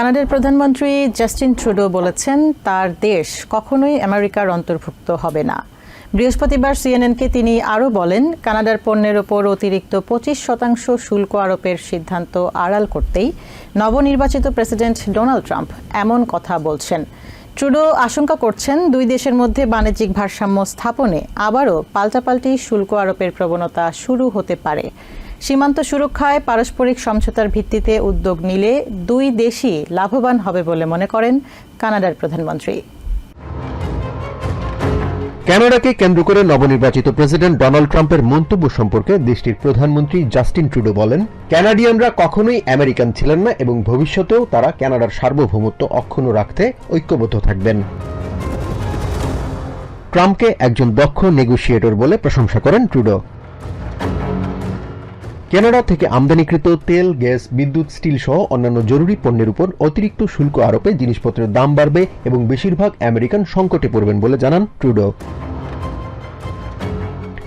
কানাডার প্রধানমন্ত্রী Justin Trudeau বলেছেন, তার দেশ কখনোই আমেরিকার অন্তর্ভুক্ত হবে না। বৃহস্পতিবার সিএনএনকে তিনি আরও বলেন, কানাডার পণ্যের ওপর অতিরিক্ত পঁচিশ শতাংশ শুল্ক আরোপের সিদ্ধান্ত আড়াল করতেই নবনির্বাচিত প্রেসিডেন্ট ডোনাল্ড ট্রাম্প এমন কথা বলছেন। ট্রুডো আশঙ্কা করছেন, দুই দেশের মধ্যে বাণিজ্যিক ভারসাম্য স্থাপনে আবারও পাল্টাপাল্টি শুল্ক আরোপের প্রবণতা শুরু হতে পারে। সীমান্ত সুরক্ষায় পারস্পরিক সমঝোতার ভিত্তিতে উদ্যোগ নিলে দুই দেশই লাভবান হবে বলে মনে করেন কানাডার প্রধানমন্ত্রী। কানাডাকে কেন্দ্র করে নবনির্বাচিত প্রেসিডেন্ট ডোনাল্ড ট্রাম্পের মন্তব্য সম্পর্কে দেশটির প্রধানমন্ত্রী জাস্টিন ট্রুডো বলেন, কানাডিয়ানরা কখনোই আমেরিকান ছিলেন না এবং ভবিষ্যতেও তারা কানাডার সার্বভৌমত্ব অক্ষুণ্ণ রাখতে ঐক্যবদ্ধ থাকবেন। ট্রাম্পকে একজন দক্ষ নেগোসিয়েটর বলে প্রশংসা করেন ট্রুডো। কানাডা থেকে আমদানিকৃত তেল, গ্যাস, বিদ্যুৎ, স্টিল সহ অন্যান্য জরুরি পণ্যের উপর অতিরিক্ত শুল্ক আরোপে জিনিসপত্রের দাম বাড়বে এবং বেশিরভাগ আমেরিকান সংকটে পড়বেন বলে জানান ট্রুডো।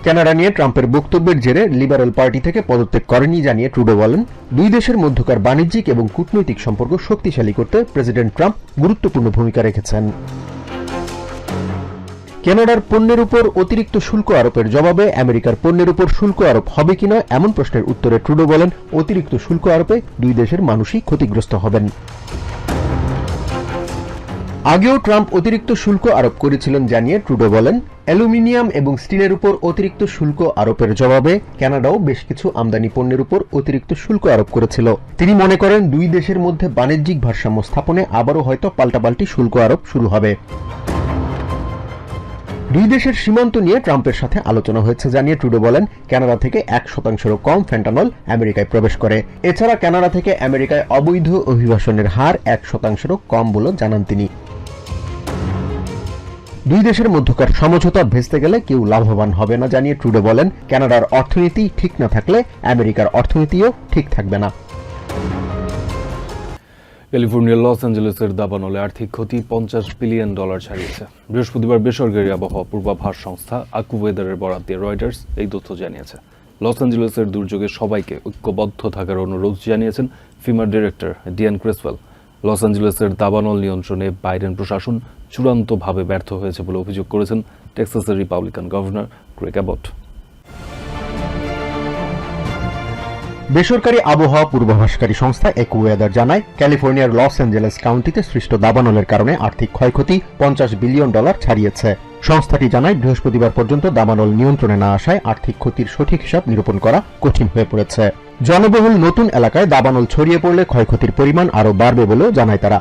কানাডা নিয়ে ট্রাম্পের বক্তব্যের জেরে লিবারেল পার্টি থেকে পদত্যাগ করেনি জানিয়ে ট্রুডো বলেন, দুই দেশের মধ্যকার বাণিজ্যিক এবং কূটনৈতিক সম্পর্ক শক্তিশালী করতে প্রেসিডেন্ট ট্রাম্প গুরুত্বপূর্ণ ভূমিকা রেখেছেন। কানাডার পণ্যের উপর অতিরিক্ত শুল্ক আরোপের জবাবে আমেরিকার পণ্যের উপর শুল্ক আরোপ হবে কিনা এমন প্রশ্নের উত্তরে ট্রুডো বলেন, অতিরিক্ত শুল্ক আরোপে দুই দেশের মানুষই ক্ষতিগ্রস্ত হবেন। আগেও ট্রাম্প অতিরিক্ত শুল্ক আরোপ করেছিলেন জানিয়ে ট্রুডো বলেন, অ্যালুমিনিয়াম এবং স্টিলের উপর অতিরিক্ত শুল্ক আরোপের জবাবে কানাডাও বেশ কিছু আমদানি পণ্যের উপর অতিরিক্ত শুল্ক আরোপ করেছিল। তিনি মনে করেন, দুই দেশের মধ্যে বাণিজ্যিক ভারসাম্য স্থাপনে আবারও হয়তো পাল্টাপাল্টি শুল্ক আরোপ শুরু হবে। দুই দেশের সীমান্ত নিয়ে ট্রাম্পের সাথে আলোচনা হয়েছে জানিয়ে ট্রুডো বলেন, কানাডা থেকে এক শতাংশেরও কম ফ্যান্টানল আমেরিকায় প্রবেশ করে। এছাড়া কানাডা থেকে আমেরিকায় অবৈধ অভিবাসনের হার এক শতাংশেরও কম বলে জানান তিনি। দুই দেশের মধ্যকার সমঝোতা ভেস্তে গেলে কেউ লাভবান হবে না জানিয়ে ট্রুডো বলেন, কানাডার অর্থনীতি ঠিক না থাকলে আমেরিকার অর্থনীতিও ঠিক থাকবে না। ক্যালিফোর্নিয়ার লস অ্যাঞ্জেলেসের দাবানলে আর্থিক ক্ষতি পঞ্চাশ বিলিয়ন ডলার ছাড়িয়েছে। বৃহস্পতিবার বেসরকারি আবহাওয়া পূর্বাভাস সংস্থা আকুওয়েদারের বরাত দিয়ে রয়টার্স এই তথ্য জানিয়েছে। লস অ্যাঞ্জেলেসের দুর্যোগে সবাইকে ঐক্যবদ্ধ থাকার অনুরোধ জানিয়েছেন ফিমার ডিরেক্টর ডিয়ান ক্রিসওয়েল। লস অ্যাঞ্জেলেসের দাবানল নিয়ন্ত্রণে বাইডেন প্রশাসন চূড়ান্তভাবে ব্যর্থ হয়েছে বলে অভিযোগ করেছেন টেক্সাসের রিপাবলিকান গভর্নর অ্যাবট। বেসরকারি আবহাওয়া পূর্বাভাসকারী সংস্থা একুওয়েদার জানায়, ক্যালিফোর্নিয়ার লস অ্যাঞ্জেলেস কাউন্টিতে সৃষ্ট দাবানলের কারণে আর্থিক ক্ষয়ক্ষতি পঞ্চাশ বিলিয়ন ডলার ছাড়িয়েছে। সংস্থাটি জানায়, বৃহস্পতিবার পর্যন্ত দাবানল নিয়ন্ত্রণে না আসায় আর্থিক ক্ষতির সঠিক হিসাব নিরূপণ করা কঠিন হয়ে পড়েছে। জনবহুল নতুন এলাকায় দাবানল ছড়িয়ে পড়লে ক্ষয়ক্ষতির পরিমাণ আরও বাড়বে বলেও জানায় তারা।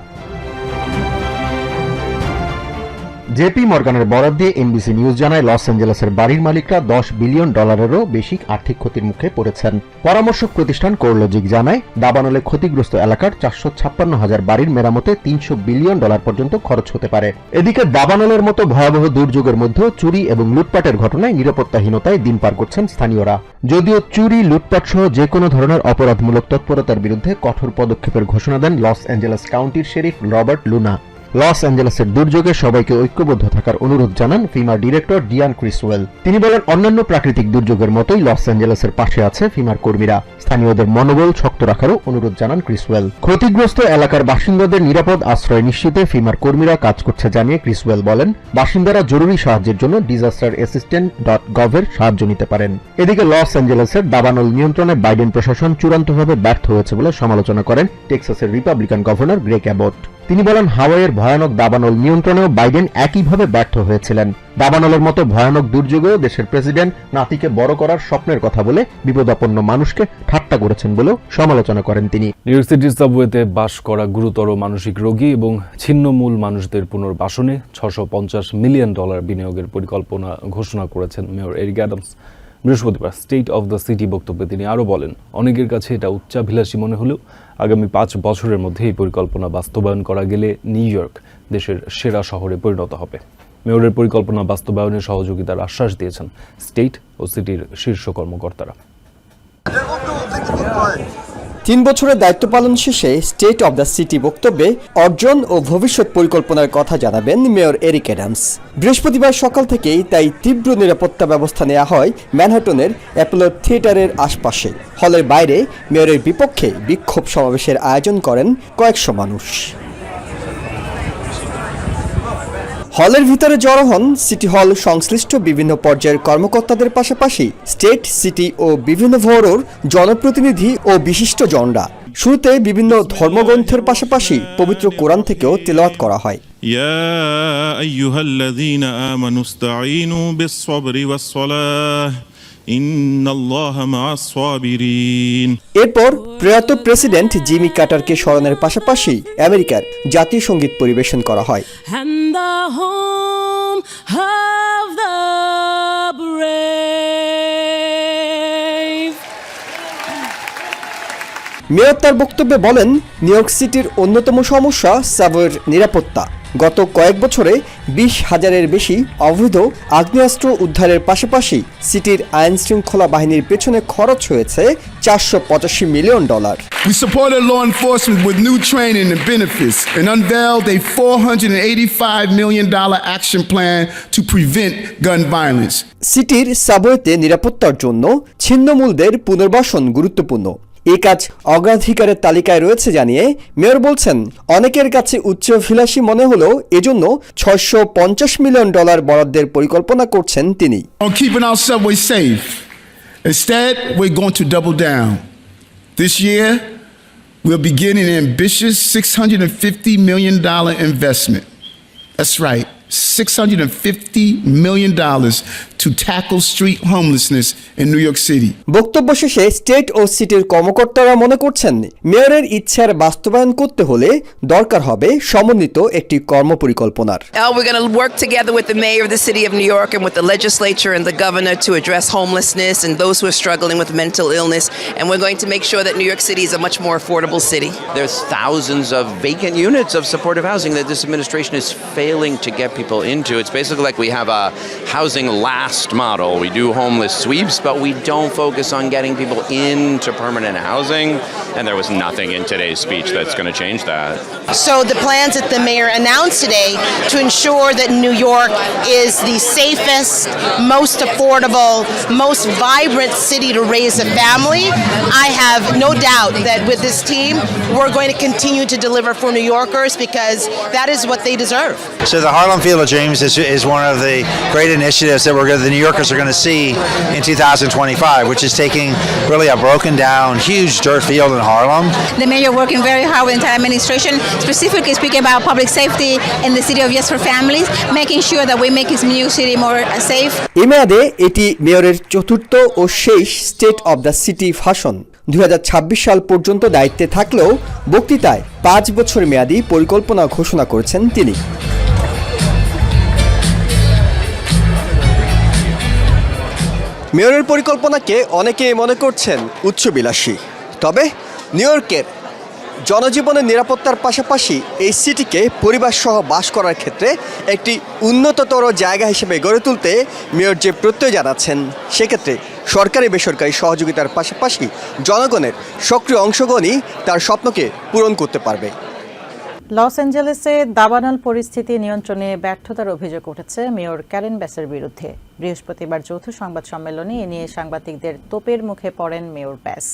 জেপি মর্গানের বরাদ দিয়ে এনবিসি নিউজ জানায়, লস অ্যাঞ্জেলেসের বাড়ির মালিকরা দশ বিলিয়ন ডলারেরও বেশি আর্থিক ক্ষতির মুখে পড়েছেন। পরামর্শক প্রতিষ্ঠান কোরলজিক জানায়, দাবানলে ক্ষতিগ্রস্ত এলাকার চারশো ছাপ্পান্ন হাজার বাড়ির মেরামতে তিনশো বিলিয়ন ডলার পর্যন্ত খরচ হতে পারে। এদিকে দাবানলের মতো ভয়াবহ দুর্যোগের মধ্যেও চুরি এবং লুটপাটের ঘটনায় নিরাপত্তাহীনতায় দিন পার করছেন স্থানীয়রা। যদিও চুরি, লুটপাট সহ যে কোনো ধরনের অপরাধমূলক তৎপরতার বিরুদ্ধে কঠোর পদক্ষেপের ঘোষণা দেন লস অ্যাঞ্জেলেস কাউন্টির শেরিফ রবার্ট লুনা। লস অ্যাঞ্জেলেসের দুর্যোগে সবাইকে ঐক্যবদ্ধ থাকার অনুরোধ জানান ফিমার ডিরেক্টর ডিয়ান ক্রিসওয়েল। তিনি বলেন, অন্যান্য প্রাকৃতিক দুর্যোগের মতোই লস অ্যাঞ্জেলেসের পাশে আছে ফিমার কর্মীরা। স্থানীয়দের মনোবল শক্ত রাখারও অনুরোধ জানান ক্রিসওয়েল। ক্ষতিগ্রস্ত এলাকার বাসিন্দাদের নিরাপদ আশ্রয় নিশ্চিতে ফিমার কর্মীরা কাজ করছে জানিয়ে ক্রিসওয়েল বলেন, বাসিন্দারা জরুরি সাহায্যের জন্য ডিজাস্টার অ্যাসিস্ট্যান্ট ডট গভের সাহায্য নিতে পারেন। এদিকে লস অ্যাঞ্জেলেসের দাবানল নিয়ন্ত্রণে বাইডেন প্রশাসন চূড়ান্তভাবে ব্যর্থ হয়েছে বলে সমালোচনা করেন টেক্সাসের রিপাবলিকান গভর্নর গ্রেক অ্যাবট। তিনি বলেন, হাওয়াইয়ের ভয়ানক দাবানল নিয়ন্ত্রণেও বাইডেন একইভাবে ব্যর্থ হয়েছিলেন। দাবানলের মতো ভয়ানক দুর্যোগেও দেশের প্রেসিডেন্ট নাতিকে বড় করার স্বপ্নের কথা বলে বিপদাপন্ন মানুষকে ঠাট্টা করেছেন বলেও সমালোচনা করেন তিনি। নিউ সিটির সাবওয়েতে বাস করা গুরুতর মানসিক রোগী এবং ছিন্নমূল মানুষদের পুনর্বাসনে ছশো পঞ্চাশ মিলিয়ন ডলার বিনিয়োগের পরিকল্পনা ঘোষণা করেছেন মেয়র এরিক অ্যাডামস। বৃহস্পতিবার স্টেট অব দ্য সিটি বক্তব্যে তিনি আরও বলেন, অনেকের কাছে এটা উচ্চাভিলাষী মনে হলেও আগামী পাঁচ বছরের মধ্যে এই পরিকল্পনা বাস্তবায়ন করা গেলে নিউ ইয়র্ক দেশের সেরা শহরে পরিণত হবে। মেয়রের পরিকল্পনা বাস্তবায়নের সহযোগিতার আশ্বাস দিয়েছেন স্টেট ও সিটির শীর্ষ কর্মকর্তারা। তিন বছরের দায়িত্ব পালন শেষে স্টেট অব দ্য সিটি বক্তব্যে অর্জন ও ভবিষ্যৎ পরিকল্পনার কথা জানাবেন মেয়র এরিক অ্যাডামস। বৃহস্পতিবার সকাল থেকেই তাই তীব্র নিরাপত্তা ব্যবস্থা নেওয়া হয় ম্যানহাটনের অ্যাপোলো থিয়েটারের আশপাশে। হলের বাইরে মেয়রের বিপক্ষে বিক্ষোভ সমাবেশের আয়োজন করেন কয়েকশো মানুষ। হলের ভিতরে জড়ো হন সিটি হল সংশ্লিষ্ট বিভিন্ন পর্যায়ের কর্মকর্তাদের পাশাপাশি স্টেট, সিটি ও বিভিন্ন ভোরোর জনপ্রতিনিধি ও বিশিষ্ট জনরা শুরুতে বিভিন্ন ধর্মগ্রন্থের পাশাপাশি পবিত্র কোরআন থেকেও তেলাওয়াত করা হয়। ইয়া আইয়ুহাল্লাযীনা আমানু ইসতাঈনু বিস-সাবরি এরপর প্রয়াত প্রেসিডেন্ট জিমি কাটারকে স্মরণের পাশাপাশি আমেরিকার জাতীয় সংগীত পরিবেশন করা হয়। মেয়র তার বক্তব্যে বলেন নিউ ইয়র্ক সিটির অন্যতম সমস্যা সাবওয়ের নিরাপত্তা। গত কয়েক বছরে বিশ হাজারের বেশি অবৈধ আগ্নেয়াস্ত্র উদ্ধারের পাশাপাশি সিটির আইন শৃঙ্খলা বাহিনীর পেছনে খরচ হয়েছে চারশো পঁচাশি million dollar We supported law enforcement with new training and benefits and unveiled a $485 million action plan to prevent gun violence. সিটির সাবওয়েতে নিরাপত্তার জন্য ছিন্নমূলদের পুনর্বাসন গুরুত্বপূর্ণ এ কাজ অগ্রাধিকারের তালিকায় রয়েছে জানিয়ে মেয়র বলছেন অনেকের কাছে উচ্চ ফিলাসি মনে হলেও এজন্য ছয়শো পঞ্চাশ মিলিয়ন ডলার বরাদ্দের পরিকল্পনা করছেন তিনি। We'll begin an ambitious $650 million investment. That's right, $650 million to tackle street homelessness in New York City. বক্তব্য শেষে স্টেট ও সিটির কর্মকর্তারা মনে করছেন মেয়রের ইচ্ছার বাস্তবায়ন করতে হলে দরকার হবে সমন্বিত একটি কর্মপরিকল্পনার Uh, we're going to work together with the mayor of the city of New York and with the legislature and the governor to address homelessness and those who are struggling with mental illness. And we're going to make sure that New York City is a much more affordable city. There's thousands of vacant units of supportive housing that this administration is failing to get people into. It's basically like we have a housing last model. We do homeless sweeps, but we don't focus on getting people into permanent housing. And there was nothing in today's speech that's going to change that. So the plans that the mayor announced today to ensure that New York is the safest, most affordable, most vibrant city to raise a family, I have no doubt that with this team, we're going to continue to deliver for New Yorkers because that is what they deserve. So the Harlem Field of Dreams is, is one of the great initiatives that we're gonna, the New Yorkers are going to see in 2025, which is taking really a broken down, huge dirt field in Harlem the mayor working very hard with the entire administration, specifically speaking about public safety in the city of Yes for Families, making sure that we make this new city more uh, safe. এ মেয়াদে এটি মেয়রের চতুর্থ ও শেষ state of the city ভাষণ দুই হাজার ছাব্বিশ সাল পর্যন্ত দায়িত্বে থাকলেও বক্তৃতায় পাঁচ বছর মেয়াদী পরিকল্পনা ঘোষণা করেছেন তিনি মেয়রের পরিকল্পনাকে অনেকেই মনে করছেন উচ্চবিলাসী। তবে নিউ ইয়র্কের জনজীবনের নিরাপত্তার পাশাপাশি এই সিটিকে পরিবার সহ বাস করার ক্ষেত্রে একটি উন্নততর জায়গা হিসেবে গড়ে তুলতে মেয়র যে প্রত্যয় জানাচ্ছেন, সেক্ষেত্রে সরকারি বেসরকারি সহযোগিতার পাশাপাশি জনগণের সক্রিয় অংশগ্রহণই তার স্বপ্নকে পূরণ করতে পারবে। লস অ্যাঞ্জেলেসে দাবানল পরিস্থিতি নিয়ন্ত্রণে ব্যর্থতার অভিযোগ উঠেছে মেয়র ক্যারেন ব্যাসের বিরুদ্ধে। বৃহস্পতিবার যৌথ সংবাদ সম্মেলনে এ নিয়ে সাংবাদিকদের তোপের মুখে পড়েন মেয়র ব্যাস।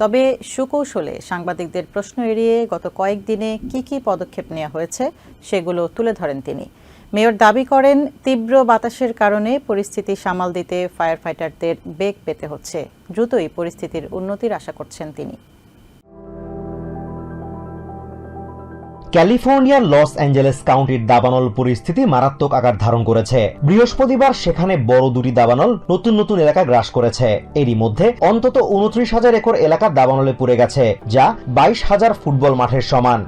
তবে সুকৌশলে সাংবাদিকদের প্রশ্ন এড়িয়ে গত কয়েকদিনে কি কি পদক্ষেপ নেওয়া হয়েছে সেগুলো তুলে ধরেন তিনি। মেয়র দাবি করেন, তীব্র বাতাসের কারণে পরিস্থিতি সামাল দিতে ফায়ার ফাইটারদের বেগ পেতে হচ্ছে। দ্রুতই পরিস্থিতির উন্নতির আশা করছেন তিনি। ক্যালিফোর্নিয়ার লস অ্যাঞ্জেলেস কাউন্টির দাবানল পরিস্থিতি মারাত্মক আকার ধারণ করেছে। বৃহস্পতিবার সেখানে বড় দুটি দাবানল নতুন নতুন এলাকা গ্রাস করেছে। এরই মধ্যে অন্তত উনত্রিশ হাজার একর এলাকা দাবানলে পুড়ে গেছে, যা বাইশ হাজার ফুটবল মাঠের সমান।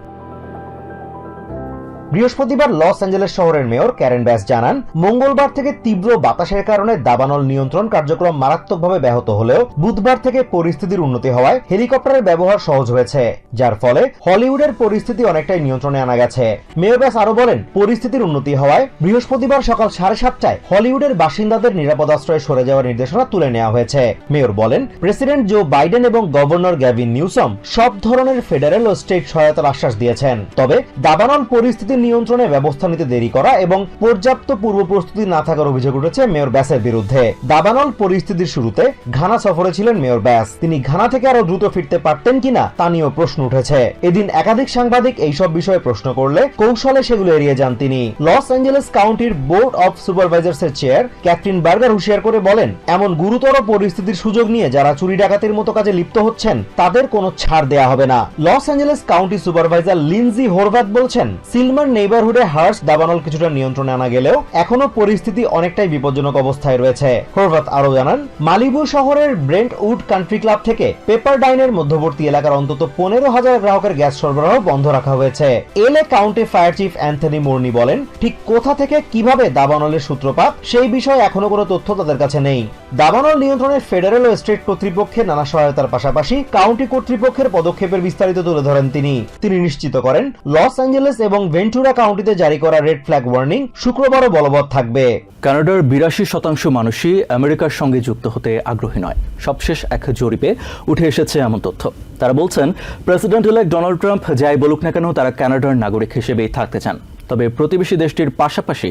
বৃহস্পতিবার লস অ্যাঞ্জেলেস শহরের মেয়র ক্যারেন ব্যাস জানান, মঙ্গলবার থেকে তীব্র বাতাসের কারণে দাবানল নিয়ন্ত্রণ কার্যক্রম মারাত্মকভাবে ব্যাহত হলেও বুধবার থেকে পরিস্থিতির উন্নতি হওয়ায় হেলিকপ্টারের ব্যবহার সহজ হয়েছে, যার ফলে হলিউডের পরিস্থিতি অনেকটাই নিয়ন্ত্রণে আনা গেছে। মেয়র ব্যাস আরও বলেন, পরিস্থিতির উন্নতি হওয়ায় বৃহস্পতিবার সকাল সাড়ে সাতটায় হলিউডের বাসিন্দাদের নিরাপদ আশ্রয়ে সরে যাওয়ার নির্দেশনা তুলে নেওয়া হয়েছে। মেয়র বলেন, প্রেসিডেন্ট জো বাইডেন এবং গভর্নর গ্যাভিন নিউসম সব ধরনের ফেডারেল ও স্টেট সহায়তার আশ্বাস দিয়েছেন। তবে দাবানল পরিস্থিতি নিয়ন্ত্রণে ব্যবস্থা নিতে দেরি করা এবং পর্যাপ্ত পূর্ব প্রস্তুতি না থাকার অভিযোগ উঠেছে মেয়র ব্যাসের বিরুদ্ধে। দাবানল পরিস্থিতির শুরুতে ঘানা সফরে ছিলেন মেয়র ব্যাস। তিনি ঘানা থেকে আরও দ্রুত ফিরতে পারতেন কিনা তা নিয়েও প্রশ্ন উঠেছে। এদিন একাধিক সাংবাদিক এইসব বিষয়ে প্রশ্ন করলে কৌশলে সেগুলো এড়িয়ে যান তিনি। লস অ্যাঞ্জেলেস কাউন্টির বোর্ড অফ সুপারভাইজার্স এর চেয়ার ক্যাপ্টেন বার্গার হুঁশিয়ার করে বলেন, এমন গুরুতর পরিস্থিতির সুযোগ নিয়ে যারা চুরি ডাকাতির মতো কাজে লিপ্ত হচ্ছেন, তাদের কোনো ছাড় দেয়া হবে না। Los Angeles county supervisor Lindsey Horvath বলছেন, সিলমার নেইবারহুডে হার্স দাবানল কিছুটা নিয়ন্ত্রণে আনা গেলেও এখনও পরিস্থিতি অনেকটাই বিপজ্জনক অবস্থায় রয়েছে। হোরভাত আরও জানান, মালিবু শহরের ব্রেন্ট উড কান্ট্রি ক্লাব থেকে পেপার ডাইনের মধ্যবর্তী এলাকার অন্তত পনেরো হাজার গ্রাহকের গ্যাস সরবরাহ বন্ধ রাখা হয়েছে। LA county fire chief Anthony Marrone বলেন, ঠিক কোথা থেকে কীভাবে দাবানলের সূত্রপাত সেই বিষয়ে এখনও কোনো তথ্য তাদের কাছে নেই। দাবানল নিয়ন্ত্রণে ফেডারেল ও স্টেট কর্তৃপক্ষের নানা সহায়তার পাশাপাশি কাউন্টি কর্তৃপক্ষের পদক্ষেপের বিস্তারিত তুলে ধরেন তিনি। তিনি নিশ্চিত করেন, লস অ্যাঞ্জেলেস এবং ভেন্টুরা কাউন্টিতে জারি করা রেড ফ্ল্যাগ ওয়ার্নিং শুক্রবারও বলবৎ থাকবে। কানাডার বিরাশি শতাংশ মানুষই আমেরিকার সঙ্গে যুক্ত হতে আগ্রহী নয়। সবশেষ এক জরিপে উঠে এসেছে এমন তথ্য। তারা বলছেন প্রেসিডেন্ট ইলেক্ট ডোনাল্ড ট্রাম্প যাই বলুক না কেন, তারা কানাডার নাগরিক হিসেবেই থাকতে চান। তবে প্রতিবেশী দেশটির পাশাপাশি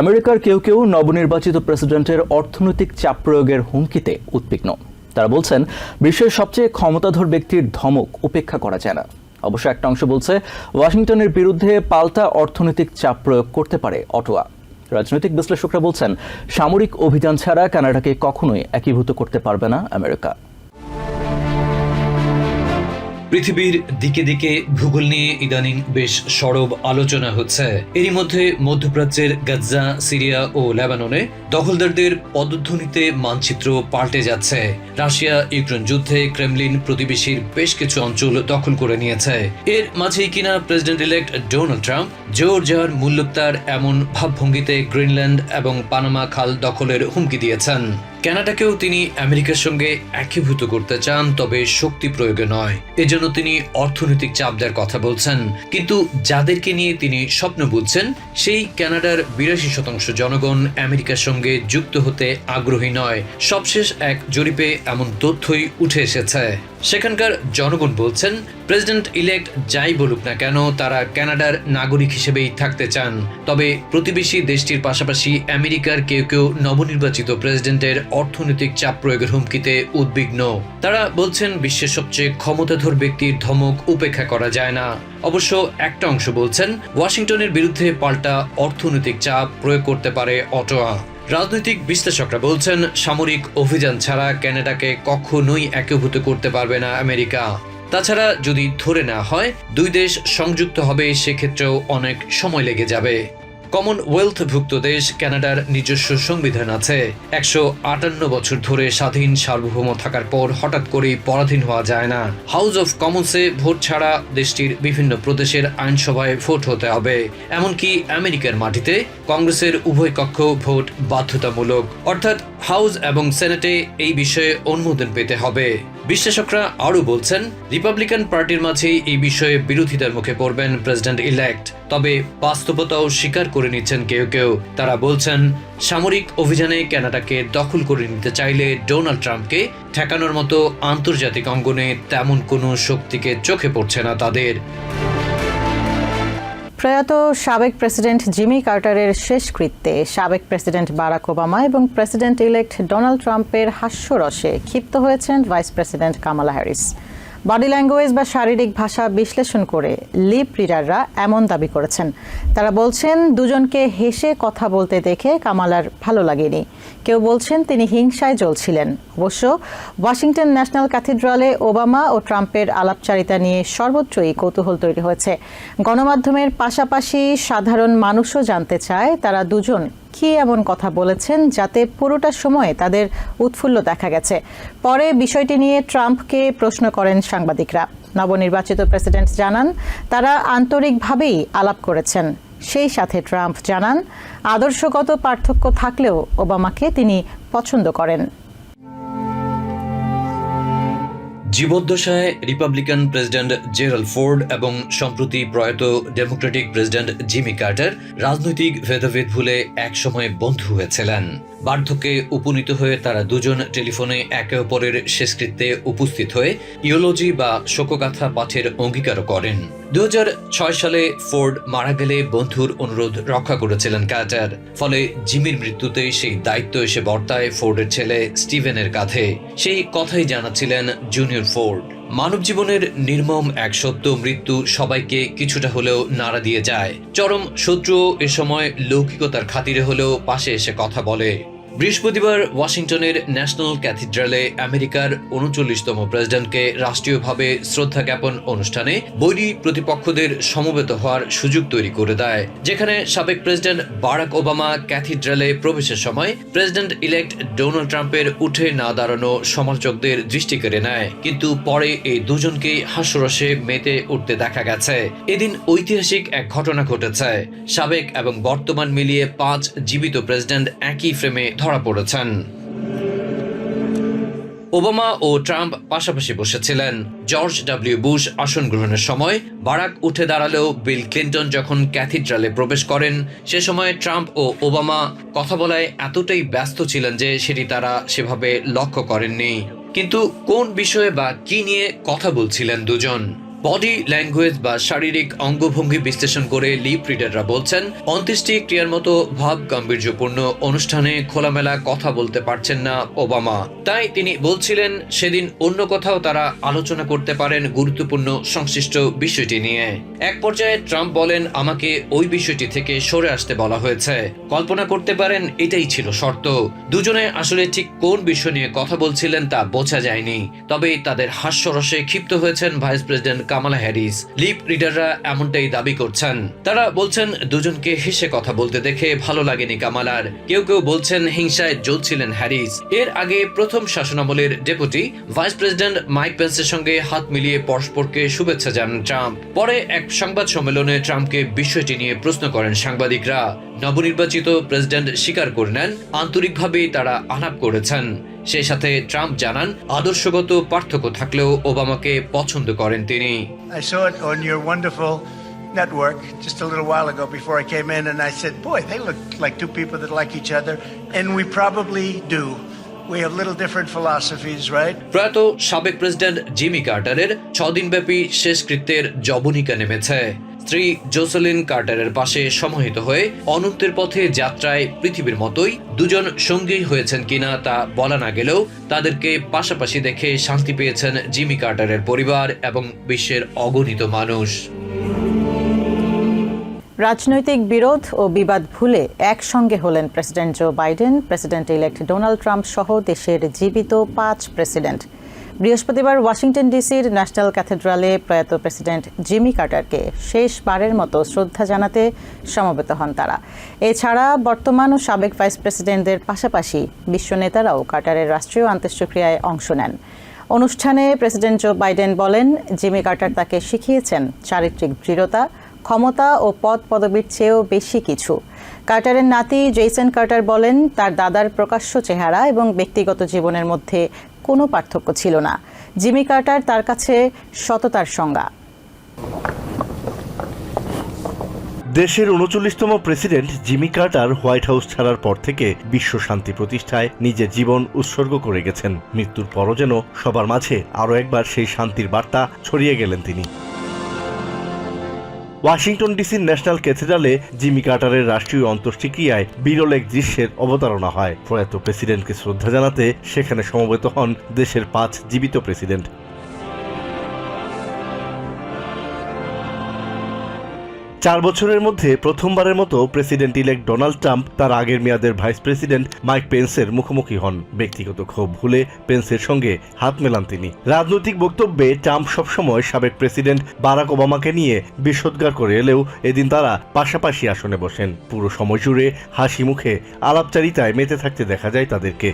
আমেরিকার কেউ কেউ নবনির্বাচিত প্রেসিডেন্টের অর্থনৈতিক চাপ প্রয়োগের হুমকিতে উদ্বিগ্ন। তারা বলছেন, বিশ্বের সবচেয়ে ক্ষমতাধর ব্যক্তির ধমক উপেক্ষা করা যায় না। অবশ্য একটা অংশ বলছে, ওয়াশিংটনের বিরুদ্ধে পাল্টা অর্থনৈতিক চাপ প্রয়োগ করতে পারে অটোয়া। রাজনৈতিক বিশ্লেষকরা বলছেন, সামরিক অভিযান ছাড়া কানাডাকে কখনোই একীভূত করতে পারবে না আমেরিকা। পৃথিবীর দিকে দিকে ভূগোল নিয়ে ইদানিং বেশ সরব আলোচনা হচ্ছে। এরই মধ্যে মধ্যপ্রাচ্যের গাজ্জা, সিরিয়া ও লেবাননে দখলদারদের পদধ্বনিতে মানচিত্র পাল্টে যাচ্ছে। রাশিয়া ইউক্রেন যুদ্ধে ক্রেমলিন প্রতিবেশীর বেশ কিছু অঞ্চল দখল করে নিয়েছে। এর মাঝেই কিনা প্রেসিডেন্ট ইলেক্ট ডোনাল্ড ট্রাম্প জোরজার মুল্লুকতার এমন ভাবভঙ্গিতে গ্রিনল্যান্ড এবং পানামা খাল দখলের হুমকি দিয়েছেন। কানাডাকেও তিনি আমেরিকার সঙ্গে একীভূত করতে চান, তবে শক্তি প্রয়োগে নয়। এজন্য তিনি অর্থনৈতিক চাপ দেওয়ার কথা বলছেন। কিন্তু যাদেরকে নিয়ে তিনি স্বপ্ন বুঝছেন, সেই কানাডার বিরাশি শতাংশ জনগণ আমেরিকার সঙ্গে যুক্ত হতে আগ্রহী নয়। সবশেষ এক জরিপে এমন তথ্যই উঠে এসেছে। সেখানকার জনগণ বলছেন, প্রেসিডেন্ট ইলেক্ট যাই বলুক না কেন, তারা কানাডার নাগরিক হিসেবেই থাকতে চান। তবে প্রতিবেশী দেশটির পাশাপাশি আমেরিকার কেউ কেউ নবনির্বাচিত প্রেসিডেন্টের অর্থনৈতিক চাপ প্রয়োগের হুমকিতে উদ্বিগ্ন। তারা বলছেন, বিশ্বের সবচেয়ে ক্ষমতাধর ব্যক্তির ধমক উপেক্ষা করা যায় না। অবশ্য একটা অংশ বলছেন, ওয়াশিংটনের বিরুদ্ধে পাল্টা অর্থনৈতিক চাপ প্রয়োগ করতে পারে অটোয়া। রাজনৈতিক বিশ্লেষকরা বলছেন, সামরিক অভিযান ছাড়া ক্যানাডাকে কখনোই একীভূত করতে পারবে না আমেরিকা। তাছাড়া যদি ধরে না হয়, দুই দেশ সংযুক্ত হবে, সেক্ষেত্রেও অনেক সময় লেগে যাবে। কমনওয়েলথভুক্ত দেশ কানাডার নিজস্ব সংবিধান আছে। একশো আটান্ন বছর ধরে স্বাধীন সার্বভৌম থাকার পর হঠাৎ করেই পরাধীন হওয়া যায় না। হাউস অফ কমন্সে ভোট ছাড়া দেশটির বিভিন্ন প্রদেশের আইনসভায় ভোট হতে হবে। এমনকি আমেরিকার মাটিতে কংগ্রেসের উভয় কক্ষ ভোট বাধ্যতামূলক। অর্থাৎ হাউস এবং সেনেটে এই বিষয়ে অনুমোদন পেতে হবে। বিশ্লেষকরা আরও বলছেন রিপাবলিকান পার্টির মাঝেই এই বিষয়ে বিরোধিতার মুখে পড়বেন প্রেসিডেন্ট ইলেক্ট তবে বাস্তবতাও স্বীকার করে নিচ্ছেন কেউ কেউ। তারা বলছেন, সামরিক অভিযানে কানাডাকে দখল করে নিতে চাইলে ডোনাল্ড ট্রাম্পকে ঠেকানোর মতো আন্তর্জাতিক অঙ্গনে তেমন কোনো শক্তিকে চোখে পড়ছে না তাদের। প্রয়াত সাবেক প্রেসিডেন্ট জিমি কার্টারের শেষকৃত্যে সাবেক প্রেসিডেন্ট বারাক ওবামা এবং প্রেসিডেন্ট ইলেক্ট ডোনাল্ড ট্রাম্পের হাস্যরসে ক্ষিপ্ত হয়েছেন vice president Kamala Harris. Body language বা শারীরিক ভাষা বিশ্লেষণ করে লিপ রিডাররা এমন দাবি করেছেন। তারা বলছেন, দুজনকে হেসে কথা বলতে দেখে কামালার ভালো লাগেনি। কেউ বলছেন, তিনি হিংসায় জ্বলছিলেন। অবশ্য ওয়াশিংটন ন্যাশনাল ক্যাথিড্রালে ওবামা ও ট্রাম্পের আলাপচারিতা নিয়ে সর্বত্রই কৌতূহল তৈরি হয়েছে। গণমাধ্যমের পাশাপাশি সাধারণ মানুষও জানতে চায়, তারা দুজন কি এমন কথা বলেছেন যাতে পুরোটা সময়ে তাদের উৎফুল্ল দেখা গেছে? পরে বিষয়টি নিয়ে ট্রাম্পকে প্রশ্ন করেন সাংবাদিকরা। নবনির্বাচিত প্রেসিডেন্ট জানান, তারা আন্তরিকভাবেই আলাপ করেছেন। সেই সাথে ট্রাম্প জানান, আদর্শগত পার্থক্য থাকলেও ওবামাকে তিনি পছন্দ করেন। জীবদ্দশায় রিপাবলিকান প্রেসিডেন্ট জেরাল ফোর্ড এবং সম্প্রতি প্রয়াত ডেমোক্রেটিক প্রেসিডেন্ট জিমি কার্টার রাজনৈতিক ভেদাভেদ ভুলে একসময় বন্ধু হয়েছিলেন। বার্ধক্যে উপনীত হয়ে তারা দুজন টেলিফোনে একে অপরের শেষকৃত্যে উপস্থিত হয়ে ইওলজি বা শোকগাথা পাঠের অঙ্গীকারও করেন। দু হাজার ছয় সালে ফোর্ড মারা গেলে বন্ধুর অনুরোধ রক্ষা করেছিলেন কার্টার ফলে জিমির মৃত্যুতে সেই দায়িত্ব এসে বর্তায় ফোর্ডের ছেলে স্টিভেনের কাঁধে। সেই কথাই জানাচ্ছিলেন জুনিয়র ফোর্ড। মানব জীবনের নির্মম এক সত্য মৃত্যু সবাইকে কিছুটা হলেও নাড়া দিয়ে যায়। চরম শত্রু এ সময় লৌকিকতার খাতিরে হলেও পাশে এসে কথা বলে। বৃহস্পতিবার ওয়াশিংটনের ন্যাশনাল ক্যাথিড্রালে আমেরিকার উনচল্লিশতম প্রেসিডেন্টকে রাষ্ট্রীয়ভাবে শ্রদ্ধা জ্ঞাপন অনুষ্ঠানে বৈরী প্রতিপক্ষদের সমবেত হওয়ার সুযোগ তৈরি করে দেয়, যেখানে সাবেক প্রেসিডেন্ট বারাক ওবামা ক্যাথিড্রালে প্রবেশের সময় প্রেসিডেন্ট ইলেক্ট ডোনাল্ড ট্রাম্পের উঠে না দাঁড়ানো সমালোচকদের দৃষ্টি কেড়ে নেয়। কিন্তু পরে এই দুজনকেই হাস্যরসে মেতে উঠতে দেখা গেছে। এদিন ঐতিহাসিক এক ঘটনা ঘটেছে। সাবেক এবং বর্তমান মিলিয়ে পাঁচ জীবিত প্রেসিডেন্ট একই ফ্রেমে ধরা পড়েছেন। ওবামা ও ট্রাম্প পাশাপাশি বসেছিলেন। জর্জ ডাব্লিউ বুশ আসন গ্রহণের সময় বারাক উঠে দাঁড়ালেও বিল ক্লিন্টন যখন ক্যাথিড্রালে প্রবেশ করেন, সে সময় ট্রাম্প ও ওবামা কথা বলায় এতটাই ব্যস্ত ছিলেন যে সেটি তারা সেভাবে লক্ষ্য করেননি। কিন্তু কোন বিষয়ে বা কি নিয়ে কথা বলছিলেন দুজন? বডি ল্যাঙ্গুয়েজ বা শারীরিক অঙ্গভঙ্গি বিশ্লেষণ করে লিপ রিডাররা বলছেন, অন্ত্যেষ্টি ক্রিয়ার মতো ভাব গাম্ভীর্যপূর্ণ অনুষ্ঠানে খোলামেলা কথা বলতে পারছেন না ওবামা। তাই তিনি বলছিলেন, সেদিন অন্য কোথাও তারা আলোচনা করতে পারেন গুরুত্বপূর্ণ সংশ্লিষ্ট বিষয়টি নিয়ে। এক পর্যায়ে ট্রাম্প বলেন, আমাকে ওই বিষয়টি থেকে সরে আসতে বলা হয়েছে। কল্পনা করতে পারেন, এটাই ছিল শর্ত। দুজনে আসলে ঠিক কোন বিষয় নিয়ে কথা বলছিলেন তা বোঝা যায়নি। তবে তাদের হাস্যরসে ক্ষিপ্ত হয়েছেন vice president Kamala Harris, lip রিডাররা এমনটাই দাবি করছেন। তারা বলছেন, দুজনকে হেসে কথা বলতে দেখে ভালো লাগেনি কামালার কেউ কেউ বলছেন, হিংসায় জ্বলছিলেন হ্যারিস। এর আগে প্রথম শাসনামলের ডেপুটি ভাইস প্রেসিডেন্ট মাইক পেন্সের সঙ্গে হাত মিলিয়ে পরস্পরকে শুভেচ্ছা জানান ট্রাম্প। পরে এক সংবাদ সম্মেলনে ট্রাম্পকে বিষয়টি নিয়ে প্রশ্ন করেন সাংবাদিকরা। নবনির্বাচিত প্রেসিডেন্ট স্বীকার করে নেন আন্তরিকভাবে তারা আলাপ করেছেন। সেই সাথে ট্রাম্প জানান আদর্শগত পার্থক্য থাকলেও ওবামাকে পছন্দ করেন তিনি I saw it on your network just a little while ago before I came in, and I said, Boy, they look like two people that like each other. And we probably do. We have little different philosophies, right? প্রয়াত সাবেক president Jimmy কার্টারের ছদিনব্যাপী শেষকৃত্যের জবনিকা নেমেছে স্ত্রী Jocelyn কার্টারের পাশে সমাহিত হয়ে অনন্তের পথে যাত্রায় পৃথিবীর মতোই দুজন সঙ্গী হয়েছেন কিনা তা বলা না গেলেও তাদেরকে পাশাপাশি দেখে শান্তি পেয়েছেন জিমি কার্টারের পরিবার এবং বিশ্বের অগণিত মানুষ। রাজনৈতিক বিরোধ ও বিবাদ ভুলে একসঙ্গে হলেন president Joe Biden president elect Donald Trump সহ দেশের জীবিত পাঁচ প্রেসিডেন্ট। বৃহস্পতিবার ওয়াশিংটন ডিসির ন্যাশনাল ক্যাথেড্রালে প্রয়াত প্রেসিডেন্ট জিমি কার্টারকে শেষবারের মতো শ্রদ্ধা জানাতে সমবেত হন তারা। এছাড়া বর্তমান ও সাবেক ভাইস প্রেসিডেন্টদের পাশাপাশি বিশ্ব নেতারাও কার্টারের রাষ্ট্রীয় আন্তঃক্রিয়ায় অংশ নেন। অনুষ্ঠানে প্রেসিডেন্ট জো বাইডেন বলেন, জিমি কার্টার তাকে শিখিয়েছেন চারিত্রিক দৃঢ়তা, ক্ষমতা ও পদ পদবীর চেয়েও বেশি কিছু। কার্টারের নাতি জেইসন কার্টার বলেন, তার দাদার প্রকাশ্য চেহারা এবং ব্যক্তিগত জীবনের মধ্যে কোনো পার্থক্য ছিল না। জিমি কার্টার তার কাছে সততার সংজ্ঞা। দেশের উনচল্লিশতম president Jimmy Carter White House ছাড়ার পর থেকে বিশ্ব শান্তি প্রতিষ্ঠায় নিজের জীবন উৎসর্গ করে গেছেন। মৃত্যুর পরও যেন সবার মাঝে আরও একবার সেই শান্তির বার্তা ছড়িয়ে গেলেন তিনি। ওয়াশিংটন ডিসির ন্যাশনাল ক্যাথেড্রালে জিমি কার্টারের রাষ্ট্রীয় অন্ত্যেষ্টিক্রিয়ায় বিরল এক দৃশ্যের অবতারণা হয়। প্রয়াত প্রেসিডেন্টকে শ্রদ্ধা জানাতে সেখানে সমবেত হন দেশের পাঁচ জীবিত প্রেসিডেন্ট। চার বছরের মধ্যে প্রথমবারের মতো প্রেসিডেন্ট ইলেক্ট ডোনাল্ড ট্রাম্প তার আগের মেয়াদের ভাইস প্রেসিডেন্ট মাইক পেন্সের মুখোমুখি হন। ব্যক্তিগত ক্ষোভ ভুলে পেন্সের সঙ্গে হাত মেলান তিনি। রাজনৈতিক বক্তব্যে ট্রাম্প সবসময় সাবেক প্রেসিডেন্ট বারাক ওবামাকে নিয়ে বিষোদ্গার করে এলেও এদিন তারা পাশাপাশি আসনে বসেন। পুরো সময় জুড়ে হাসি মুখে আলাপচারিতায় মেতে থাকতে দেখা যায় তাদেরকে।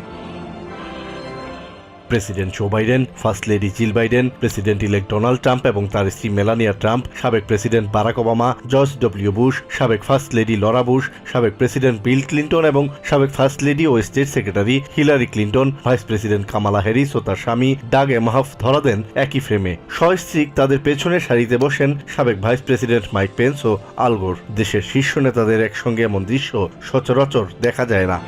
President Joe Biden, first lady Jill Biden president elect Donald Trump এবং তার স্ত্রী মেলানিয়া ট্রাম্প, সাবেক president Barack Obama, George W Bush, সাবেক ফার্স্ট লেডি লরা বুশ, সাবেক প্রেসিডেন্ট বিল ক্লিন্টন এবং সাবেক ফার্স্ট লেডি ও state secretary Hillary Clinton, vice president Kamala Harris ও তার স্বামী ডাগ এমাহাফ ধরা দেন একই ফ্রেমে। সস্ত্রীক তাদের পেছনে সারিতে বসেন সাবেক ভাইস প্রেসিডেন্ট মাইক পেন্স ও আলগোর দেশের শীর্ষ নেতাদের একসঙ্গে এমন দৃশ্য সচরাচর দেখা যায় না।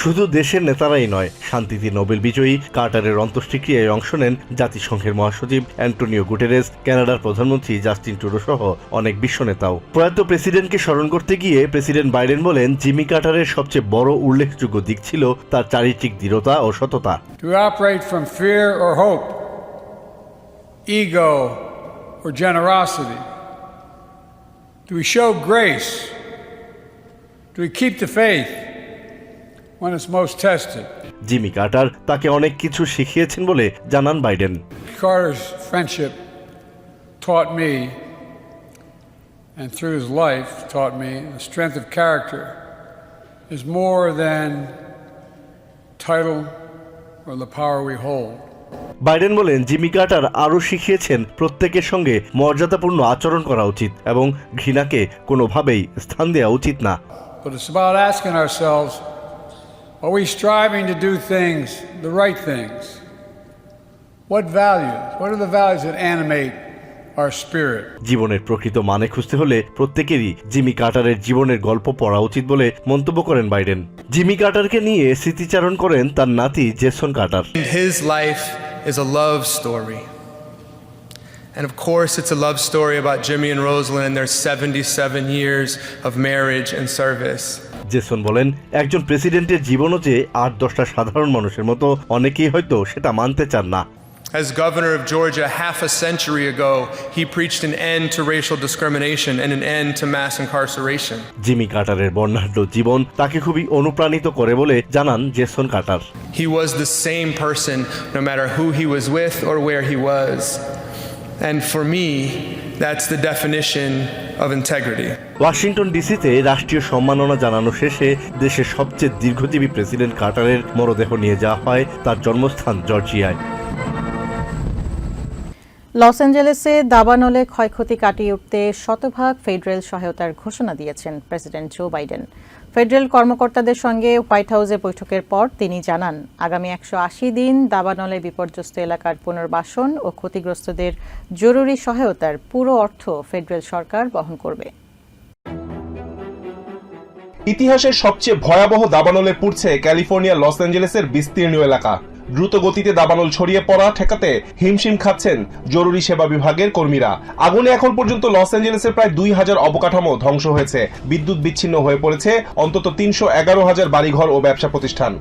শুধু দেশের নেতারাই নয়, শান্তিতে নোবেল বিজয়ী কার্টারের অন্ত্যেষ্টিক্রিয়ায় অংশ নেন জাতিসংঘের মহাসচিব অ্যান্টোনিও গুটেরেস, কানাডার প্রধানমন্ত্রী জাস্টিন ট্রুডো সহ অনেক বিশ্ব নেতাও প্রয়াত প্রেসিডেন্টকে স্মরণ করতে গিয়ে প্রেসিডেন্ট বাইডেন বলেন, জিমি কার্টারের সবচেয়ে বড় উল্লেখযোগ্য দিক ছিল তার চারিত্রিক দৃঢ়তা ও সততা ego or generosity? Do we show grace? Do we keep the faith when it's most tested? Jimmy Carter তাকে অনেক কিছু শিখিয়েছেন বলে জানান Biden Carter's friendship taught me, and through his life taught me, the strength of character is more than title or the power we hold. Biden বলেন Jimmy Carter আরও শিখিয়েছেন প্রত্যেকের সঙ্গে মর্যাদাপূর্ণ আচরণ করা উচিত এবং ঘৃণাকে কোনোভাবেই স্থান দেওয়া উচিত না But it's about asking ourselves are we striving to do things, the right things? What values? What are the values that animate our spirit? জীবনের প্রকৃত মানে খুঁজতে হলে প্রত্যেকেরই জিমি কার্টারের জীবনের গল্প পড়া উচিত বলে মন্তব্য করেন বাইডেন জিমি কার্টারকে নিয়ে স্মৃতিচারণ করেন তার নাতি Jason Carter His life is a love story. And of course, it's a love story about Jimmy and Rosalind and their 77 years of marriage and service. Jason বলেন একজন প্রেসিডেন্টের জীবনও যে আট দশটা সাধারণ মানুষের মতো অনেকেই হয়তো সেটা মানতে চান না As governor of Georgia half a century ago, he preached an end to racial discrimination and an end to mass incarceration. Jimmy কার্টারের বর্ণাঢ্য জীবন তাকে খুবই অনুপ্রাণিত করে বলে জানান Jason Carter He was the same person no matter who he was with or where he was. And for me, that's the definition of integrity. Washington ডিসিতে রাষ্ট্রীয় সম্মাননা জানানো শেষে দেশের সবচেয়ে দীর্ঘজীবী প্রেসিডেন্ট কার্টারের মরদেহ নিয়ে যাওয়া হয় তার জন্মস্থান জর্জিয়ায় লস অ্যাঞ্জেলেসে দাবানলে ক্ষয়ক্ষতি কাটিয়ে উঠতে শতভাগ ফেডারেল সহায়তার ঘোষণা দিয়েছেন প্রেসিডেন্ট জো বাইডেন ফেডারেল কর্মকর্তাদের সঙ্গে হোয়াইট হাউসে বৈঠকের পর তিনি জানান, আগামী একশো আশি দিন দাবানলে বিপর্যস্ত এলাকার পুনর্বাসন ও ক্ষতিগ্রস্তদের জরুরি সহায়তার পুরো অর্থ ফেডারেল সরকার বহন করবে। ইতিহাসের সবচেয়ে ভয়াবহ দাবানলে পুড়ছে ক্যালিফোর্নিয়া লস অ্যাঞ্জেলেসের বিস্তীর্ণ এলাকা। দ্রুত গতিতে দাবানল ছড়িয়ে পড়া ঠেকাতে হিমশিম খাচ্ছেন জরুরি সেবা বিভাগের কর্মীরা। আগুনে এখন পর্যন্ত লস অ্যাঞ্জেলেসের প্রায় দুই হাজার অবকাঠামো ধ্বংস হয়েছে। বিদ্যুৎ বিচ্ছিন্ন হয়ে পড়েছে অন্তত তিনশো এগারো হাজার বাড়িঘর ও ব্যবসা প্রতিষ্ঠান।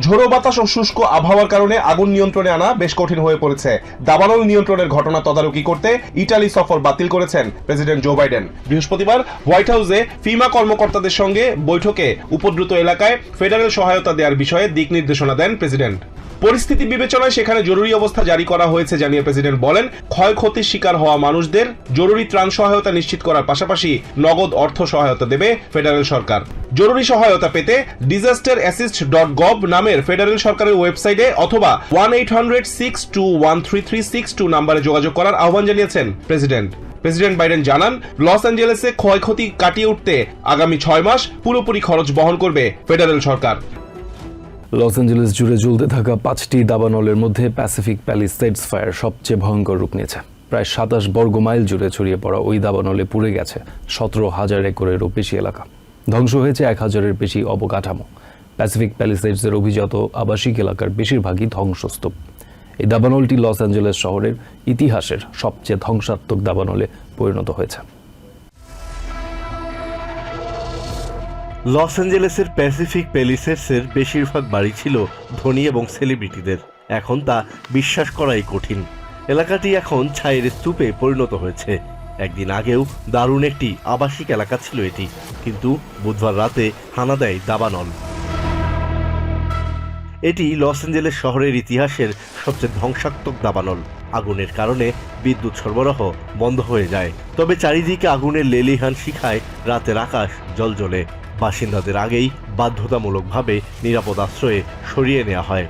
ঝোড়ো বাতাস ও শুষ্ক আবহাওয়ার কারণে আগুন নিয়ন্ত্রণে আনা বেশ কঠিন হয়ে পড়েছে। দাবানল নিয়ন্ত্রণের ঘটনা তদারকি করতে ইটালি সফর বাতিল করেছেন প্রেসিডেন্ট জো বাইডেন। বৃহস্পতিবার হোয়াইট হাউসে ফিমা কর্মকর্তাদের সঙ্গে বৈঠকে উপদ্রুত এলাকায় ফেডারেল সহায়তা দেওয়ার বিষয়ে দিক নির্দেশনা দেন প্রেসিডেন্ট। পরিস্থিতি বিবেচনায় সেখানে জরুরি অবস্থা জারি করা হয়েছে জানিয়ে প্রেসিডেন্ট বলেন, ক্ষয়ক্ষতির শিকার হওয়া মানুষদের জরুরি ত্রাণ সহায়তা নিশ্চিত করার পাশাপাশি নগদ অর্থ সহায়তা দেবে ফেডারেল সরকার। জরুরি সহায়তা পেতে ডিজাস্টার অ্যাসিস্ট ডট গভ নামের ফেডারেল সরকারের ওয়েবসাইটে অথবা ওয়ান এইট নাম্বারে যোগাযোগ করার আহ্বান জানিয়েছেন প্রেসিডেন্ট। প্রেসিডেন্ট বাইডেন জানান, লস অ্যাঞ্জেলেসে ক্ষয়ক্ষতি কাটিয়ে উঠতে আগামী ছয় মাস পুরোপুরি খরচ বহন করবে ফেডারেল সরকার। লস অ্যাঞ্জেলেস জুড়ে জ্বলতে থাকা পাঁচটি দাবানলের মধ্যে প্যাসিফিক প্যালিসেডস ফায়ার সবচেয়ে ভয়ঙ্কর রূপ নিয়েছে। প্রায় সাতাশ বর্গ মাইল জুড়ে ছড়িয়ে পড়া ওই দাবানলে পুড়ে গেছে সতেরো হাজার একরেরও বেশি এলাকা। ধ্বংস হয়েছে এক হাজারের বেশি অবকাঠামো। প্যাসিফিক প্যালিসেডসের অভিজাত আবাসিক এলাকার বেশিরভাগই ধ্বংসস্তূপ। এই দাবানলটি লস অ্যাঞ্জেলেস শহরের ইতিহাসের সবচেয়ে ধ্বংসাত্মক দাবানলে পরিণত হয়েছে। লস অ্যাঞ্জেলেসের প্যাসিফিক প্যালিসেসের বেশিরভাগ বাড়ি ছিল ধনী এবং সেলিব্রিটিদের এখন তা বিশ্বাস করাই কঠিন। এলাকাটি এখন ছায়ের স্তূপে পরিণত হয়েছে। একদিন আগেও দারুণ একটি আবাসিক এলাকা ছিল এটি। কিন্তু বুধবার রাতে হানা দেয় দাবানল। এটি লস অ্যাঞ্জেলেস শহরের ইতিহাসের সবচেয়ে ধ্বংসাত্মক দাবানল। আগুনের কারণে বিদ্যুৎ সরবরাহ বন্ধ হয়ে যায়। তবে চারিদিকে আগুনের লেলিহান শিখায় রাতের আকাশ জলজলে। বাসিন্দাদের আগেই বাধ্যতামূলকভাবে নিরাপদ আশ্রয়ে সরিয়ে নেওয়া হয়।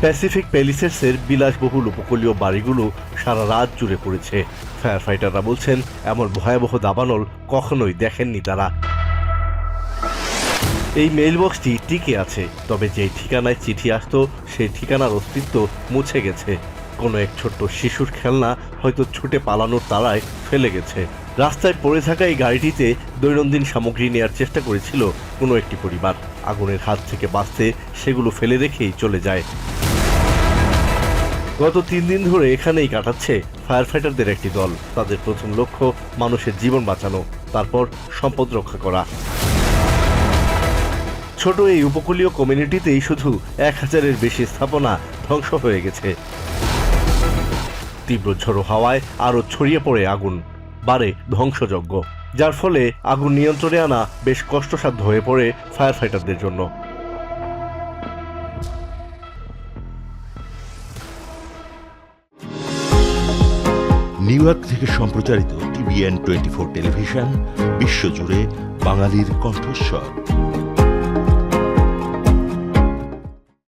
প্যাসিফিক প্যালিসেসের বিলাসবহুল উপকূলীয় বাড়িগুলো সারা রাত জুড়ে পড়েছে। ফায়ার ফাইটাররা বলছেন, এমন ভয়াবহ দাবানল কখনোই দেখেননি তারা। এই মেইলবক্সটি টিকে আছে, তবে যেই ঠিকানায় চিঠি আসত, সেই ঠিকানার অস্তিত্ব মুছে গেছে। কোনো এক ছোট্ট শিশুর খেলনা হয়তো ছুটে পালানোর তাড়ায় ফেলে গেছে। রাস্তায় পড়ে থাকা এই গাড়িটিতে দৈনন্দিন সামগ্রী নেয়ার চেষ্টা করেছিল কোনো একটি পরিবার। আগুনের হাত থেকে বাঁচতে সেগুলো ফেলে রেখেই চলে যায়। গত তিন দিন ধরে এখানেই কাটাচ্ছে ফায়ার ফাইটারদের একটি দল। তাদের প্রথম লক্ষ্য মানুষের জীবন বাঁচানো, তারপর সম্পদ রক্ষা করা। ছোট এই উপকূলীয় কমিউনিটিতেই শুধু এক হাজারের বেশি স্থাপনা ধ্বংস হয়ে গেছে। তীব্র ঝোড়ো হাওয়ায় আরও ছড়িয়ে পড়ে আগুন বাড়ে ধ্বংসযজ্ঞ, যার ফলে আগুন নিয়ন্ত্রণে আনা বেশ কষ্টসাধ্য হয়ে পড়ে ফায়ার ফাইটারদের জন্য। নিউ ইয়র্ক থেকে সম্প্রচারিত টিভিএন টোয়েন্টি ফোর টেলিভিশন, বিশ্বজুড়ে বাঙালির কণ্ঠস্বর।